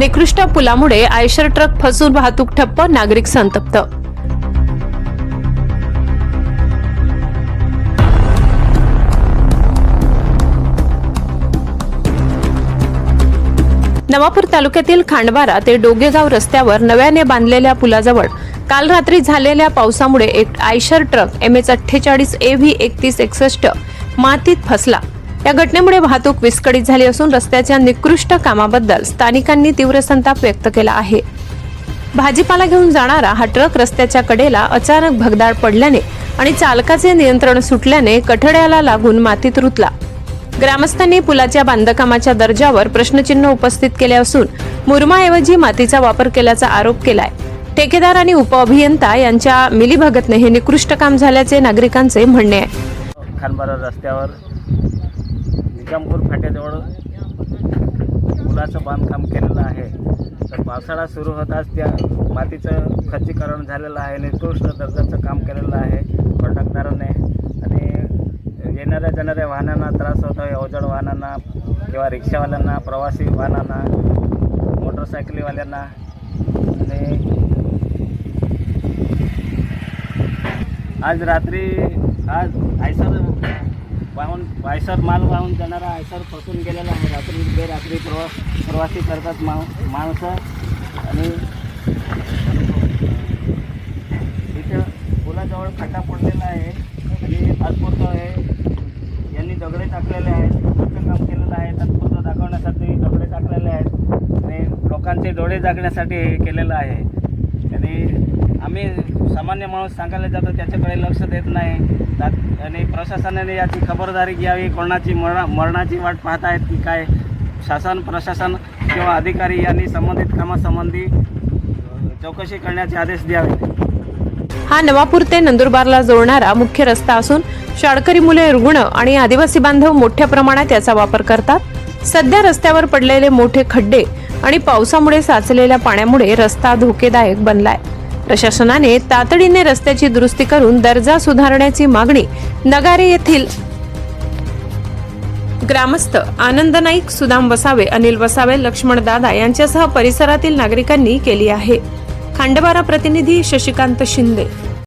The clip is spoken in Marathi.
निकृष्ट पुलामुळे आयशर ट्रक फसून वाहतूक ठप्प नागरिक संतप्त. नवापूर तालुक्यातील खांडवारा ते डोगेगाव रस्त्यावर नव्याने बांधलेल्या पुलाजवळ काल रात्री झालेल्या पावसामुळे एक आयशर ट्रक एम एच अठ्ठेचाळीस ए व्ही एकतीस एकसष्ट मातीत फसला. या घटनेमुळे वाहतूक विस्कळीत झाली असून रस्त्याच्या निकृष्ट कामाबद्दल स्थानिकांनी तीव्र संताप व्यक्त केला आहे. भाजीपाला घेऊन जाणारा हा ट्रक रस्त्याच्या कडेला अचानक भगदाड पडल्याने आणि चालकाचे नियंत्रण सुटल्याने कठड्याला लागून मातीत रुतला. ग्रामस्थांनी पुलाच्या बांधकामाच्या दर्जावर प्रश्नचिन्ह उपस्थित केले असून मुरमाऐवजी मातीचा वापर केल्याचा आरोप केलाय. ठेकेदार आणि उपअभियंता यांच्या मिलीभगतने हे निकृष्ट काम झाल्याचे नागरिकांचे म्हणणे आहे. खानबारा रस्त्यावर निजामपूर फाट्याजवळ पुलाचं बांधकाम केलेलं आहे. तर पावसाळा सुरू होताच त्या मातीचं खच्चीकरण झालेलं आहे निकृष्ट दर्जाचं काम केलेलं आहे कॉन्ट्रॅक्टराने आणि येणाऱ्या जाणाऱ्या वाहनांना त्रास होतो आहे अवजड वाहनांना किंवा रिक्षावाल्यांना प्रवासी वाहनांना मोटरसायकलीवाल्यांना. आणि आज रात्री आज आयसर वाहून आयसर माल वाहून जाणारा आयसर फसून गेलेला आहे. रात्री बेरात्री प्रवास प्रवासी करतात मा माणसं. आणि इथं पुलाजवळ खड्डा पडलेला आहे. आणि तात्पुरतं आहे. यांनी दगडे टाकलेले आहेत. मोठं काम केलेलं आहे. तात्पुरतं दाखवण्यासाठी दगडे टाकलेले आहेत. आणि लोकांचे डोळे जागण्यासाठी हे केलेलं आहे. आणि आम्ही सामान्य माणूस सांगायला जातो त्याच्याकडे लक्ष देत नाही. आणि प्रशासनाने याची खबरदारी घ्यावी कोणाची मरणा मरणाची वाट पाहत आहेत की काय? शासन प्रशासन किंवा अधिकारी यांनी संबंधित कामासंबंधी चौकशी करण्याचे आदेश द्यावे. हा नवापूर ते नंदुरबारला जोडणारा मुख्य रस्ता असून शाळकरी मुले रुग्ण आणि आदिवासी बांधव मोठ्या प्रमाणात याचा वापर करतात. सध्या रस्त्यावर पडलेले मोठे खड्डे आणि पावसामुळे साचलेल्या पाण्यामुळे रस्ता धोकेदायक बनलाय. प्रशासनाने तातडीने रस्त्याची दुरुस्ती करून दर्जा सुधारण्याची मागणी नगारे येथील ग्रामस्थ आनंद नाईक सुदाम वसावे अनिल वसावे लक्ष्मण दादा यांच्यासह परिसरातील नागरिकांनी केली आहे. खांडबारा प्रतिनिधी शशिकांत शिंदे